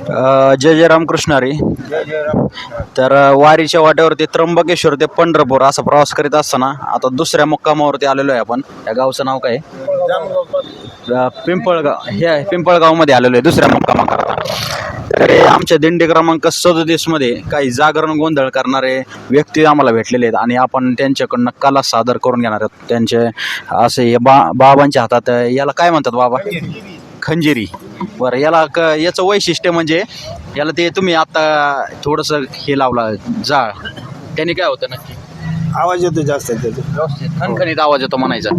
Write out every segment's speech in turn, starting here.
अ, जय जय रामकृष्ण हरी तर अ, वारीच्या वाट्यावरती त्र्यंबकेश्वर ते पंढरपूर असा प्रवास करीत असताना आता दुसऱ्या मुक्कामावरती आलेलो आहे आपण. या गावचं नाव काय? आहे? अ, पिंपळगाव. हे आहे पिंपळगावमध्ये आलेलो आहे दुसऱ्या मुक्कामाकरता. तर हे आमच्या दिंडी क्रमांक सदोतीसमध्ये काही जागरण गोंधळ करणारे व्यक्ती आम्हाला भेटलेले आहेत आणि आपण त्यांच्याकडनं कला सादर करून घेणार आहोत. त्यांचे असे हे बा बाबांच्या हातात अ, याला काय म्हणतात बाबा? खंजिरी. बरं याला क याचं वैशिष्ट्य म्हणजे याला ते तुम्ही आता थोडंसं हे लावला जाळ. त्याने काय होतं नक्की? आवाज येतो जास्त त्याचा खणखणीत आवाज येतो म्हणायचा.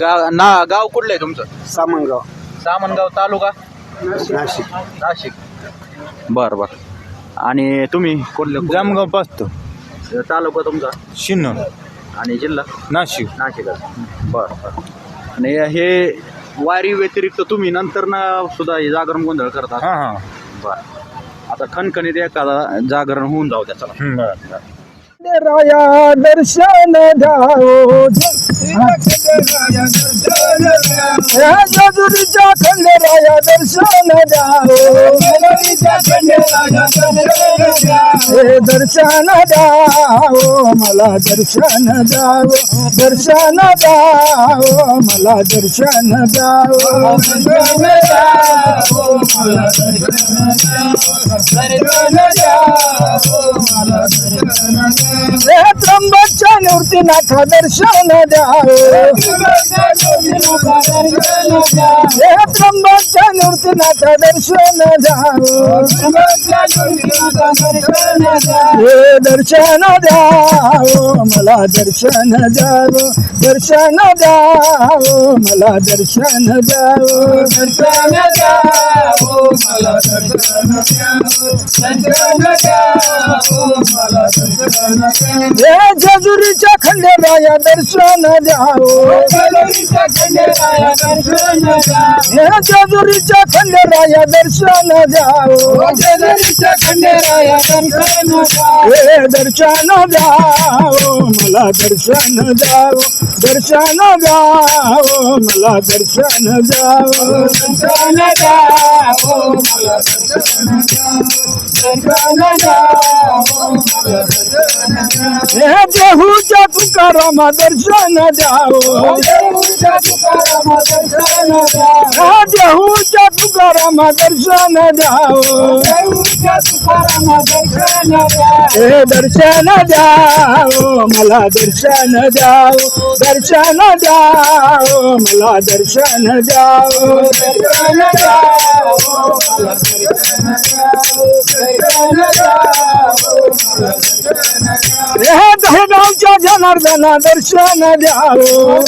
गा ना गाव कुठलं आहे तुमचं? सामनगाव. सामनगाव तालुका? नाशिक. नाशिक. बरं बरं. आणि तुम्ही कुठले जामगाव पाचतो तालुका तुमचा? शिन्नर. आणि जिल्हा? नाशिक. नाशिक बरं बरं. आणि हे वारी व्यतिरिक्त तुम्ही नंतर ना सुद्धा हे जागरण गोंधळ करता. हां हां. बरं. आता खणखणीत एखादा जागरण होऊन जाऊ द्या चला. बरं. राया दर्शन द्यावो जेजुरीच्या खंडराया दर्शन द्यावो हे दर्शन द्यावो मला दर्शन द्यावो दर्शन द्यावो मला दर्शन द्यावो हे त्र्यंबकच्या मूर्तीनाथा दर्शन द्यावो. हे त्र्यंबकच्या मूर्तीनाथा दर्शन द्यावो. हे दर्शन द्यावो मला दर्शन द्यावो. दर्शन द्यावो मला दर्शन द्यावो. दर्शन द्यावो मला दर्शन हे जेजुरीच्या खंडेराया दर्शन द्यावो हे जेजुरीच्या खंडेराया दर्शन द्यावो हे दर्शन द्यावो मला दर्शन द्यावो दर्शन द्यावो मला दर्शन द्यावो दर्शन द्यावो मला दर्शन हे देहूच्या तुकारामा दर्शन द्यावो हे देहूच्या तुकारामा दर्शन द्यावो हे दर्शन द्यावो मला दर्शन द्यावो दर्शन द्यावो मला दर्शन द्यावो दर्शन द्यावो दहेगावच्या जनार्दना दर्शन द्यावो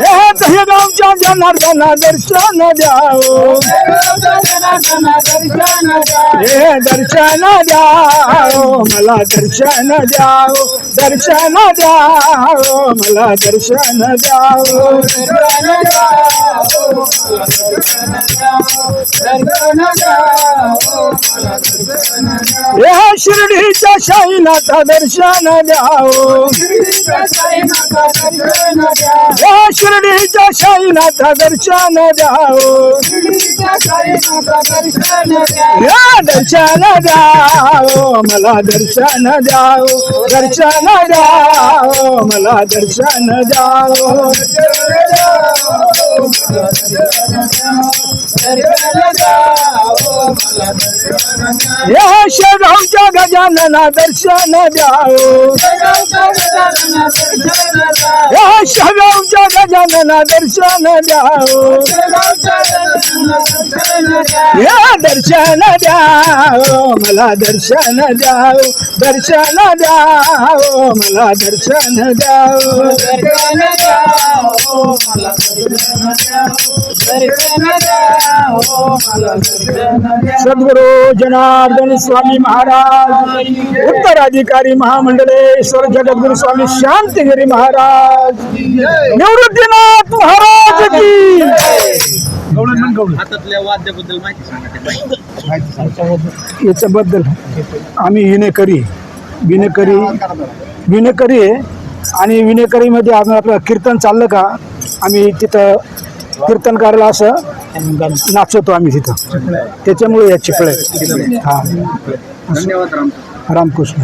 हे दर्शन हे दर्शन द्यावो मला दर्शन द्यावो दर्शन द्यावो मला दर्शन द्यावो दर्शन द्यावो हे शिर्डीच्या शाईनाथा दर्शन द्यावो हे शिर्डीच्या शाईनाथा दर्शन द्यावो हे दर्शन द्यावो मला दर्शन द्यावो दर्शन द्यावो मला दर्शन द्यावो हे शेगावच्या गजानना दर्शन द्याओ हे शेगावच्या गजानना दर्शन द्याओ हे दर्शन द्याओ मला दर्शन द्याओ दर्शन द्याओ मला दर्शन द्याओ दर्शन द्याओ मला दर्शन द्याओ दर्शन द्याओ सद्गुरु जनार्दन स्वामी महाराज उत्तराधिकारी महामंडलेश्वर जगद्गुरु स्वामी शांतिगिरी महाराज निवृत्तीनाथ महाराज की हातातल्या वाद्याबद्दल माहिती सांगा ते. याच्याबद्दल आम्ही विनेकरी विनेकरी विनेकरी आहे. आणि विनेकरीमध्ये आम्ही आपलं कीर्तन चाललं का आम्ही तिथं कीर्तन करायला असं नाचवतो आम्ही तिथं. त्याच्यामुळे या चिपळे हा. धन्यवाद राम रामकृष्ण.